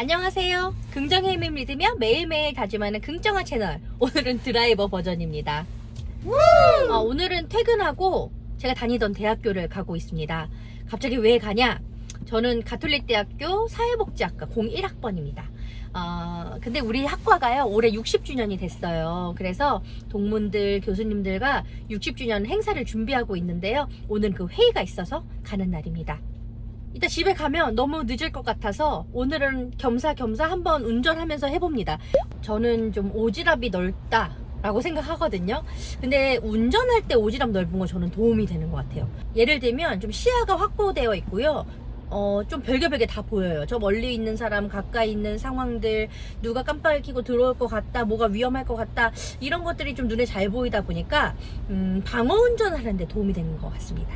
안녕하세요. 긍정의 힘을 믿으며 매일매일 다짐하는 긍정한 채널. 오늘은 드라이버 버전입니다. 어, 오늘은 퇴근하고 제가 다니던 대학교를 가고 있습니다. 갑자기 왜 가냐? 저는 가톨릭 대학교 사회복지학과 01학번입니다. 어, 근데 우리 학과가요, 올해 60주년이 됐어요. 그래서 동문들, 교수님들과 60주년 행사를 준비하고 있는데요. 오늘 그 회의가 있어서 가는 날입니다. 이따 집에 가면 너무 늦을 것 같아서 오늘은 겸사겸사 한번 운전하면서 해봅니다. 저는 좀 오지랖이 넓다. 라고 생각하거든요. 근데 운전할 때 오지랖 넓은 거 저는 도움이 되는 것 같아요. 예를 들면 좀 시야가 확보되어 있고요. 어, 좀 별개별개 다 보여요. 저 멀리 있는 사람, 가까이 있는 상황들, 누가 깜빡이 켜고 들어올 것 같다, 뭐가 위험할 것 같다, 이런 것들이 좀 눈에 잘 보이다 보니까, 음, 방어 운전을 하는데 도움이 되는 것 같습니다.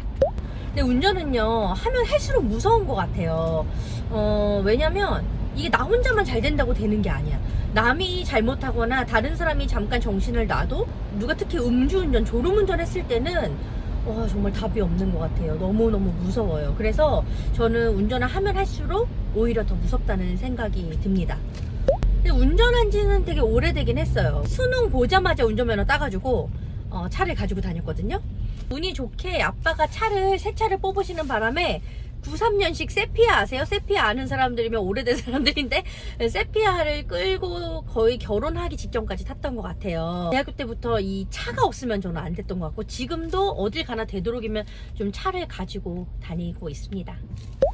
근데 운전은요, 하면 할수록 무서운 것 같아요. 어, 왜냐면, 이게 나 혼자만 잘 된다고 되는 게 아니야. 남이 잘못하거나 다른 사람이 잠깐 정신을 놔도, 누가 특히 음주운전, 졸음운전 했을 때는, 와, 정말 답이 없는 것 같아요. 너무너무 무서워요. 그래서 저는 운전을 하면 할수록 오히려 더 무섭다는 생각이 듭니다. 운전한 지는 되게 오래되긴 했어요. 수능 보자마자 운전면허 따가지고 어, 차를 가지고 다녔거든요. 운이 좋게 아빠가 차를 새 차를 뽑으시는 바람에 93년식 세피아 아세요? 세피아 아는 사람들이면 오래된 사람들인데 세피아를 끌고 거의 결혼하기 직전까지 탔던 것 같아요. 대학교 때부터 이 차가 없으면 저는 안 됐던 것 같고 지금도 어딜 가나 되도록이면 좀 차를 가지고 다니고 있습니다.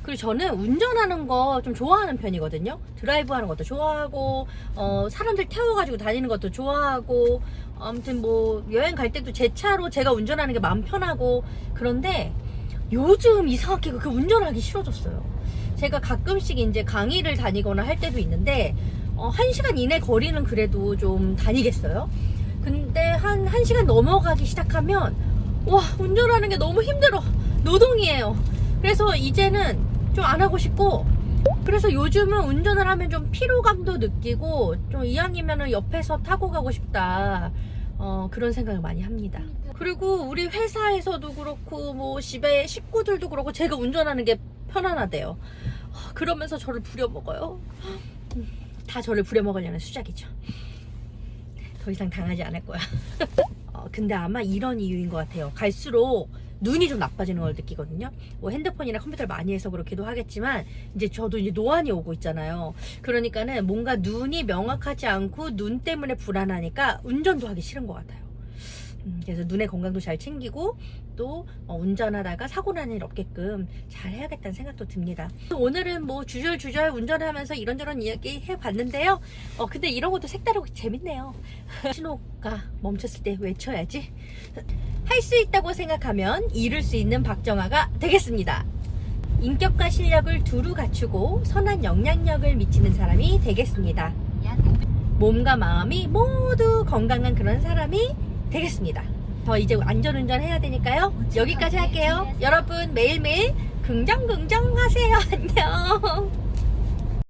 그리고 저는 운전하는 거 좀 좋아하는 편이거든요. 드라이브 하는 것도 좋아하고, 어, 사람들 태워가지고 다니는 것도 좋아하고, 아무튼 뭐, 여행 갈 때도 제 차로 제가 운전하는 게 마음 편하고, 그런데 요즘 이상하게 그 운전하기 싫어졌어요. 제가 가끔씩 이제 강의를 다니거나 할 때도 있는데, 어, 한 시간 이내 거리는 그래도 좀 다니겠어요? 근데 한, 한 시간 넘어가기 시작하면, 와, 운전하는 게 너무 힘들어. 노동이에요. 그래서 이제는 좀 안 하고 싶고 그래서 요즘은 운전을 하면 좀 피로감도 느끼고 좀 이왕이면은 옆에서 타고 가고 싶다 어, 그런 생각을 많이 합니다. 그리고 우리 회사에서도 그렇고 뭐 집에 식구들도 그렇고 제가 운전하는 게 편안하대요. 어, 그러면서 저를 부려먹어요. 음, 다 저를 부려먹으려는 수작이죠. 더 이상 당하지 않을 거야. 어, 근데 아마 이런 이유인 것 같아요. 갈수록 눈이 좀 나빠지는 걸 느끼거든요. 뭐 핸드폰이나 컴퓨터를 많이 해서 그렇기도 하겠지만 이제 저도 이제 노안이 오고 있잖아요. 그러니까는 뭔가 눈이 명확하지 않고 눈 때문에 불안하니까 운전도 하기 싫은 것 같아요. 음, 그래서 눈의 건강도 잘 챙기고 또 어, 운전하다가 사고 나는 일 없게끔 잘 해야겠다는 생각도 듭니다. 오늘은 뭐 주절주절 운전하면서 이런저런 이야기 해봤는데요. 어 근데 이런 것도 색다르고 재밌네요. 신호가 멈췄을 때 외쳐야지. 할 수 있다고 생각하면 이룰 수 있는 박정아가 되겠습니다. 인격과 실력을 두루 갖추고 선한 영향력을 미치는 사람이 되겠습니다. 몸과 마음이 모두 건강한 그런 사람이 되겠습니다. 저 이제 안전운전 해야 되니까요. 여기까지 할게요. 여러분 매일매일 긍정긍정 하세요. 안녕.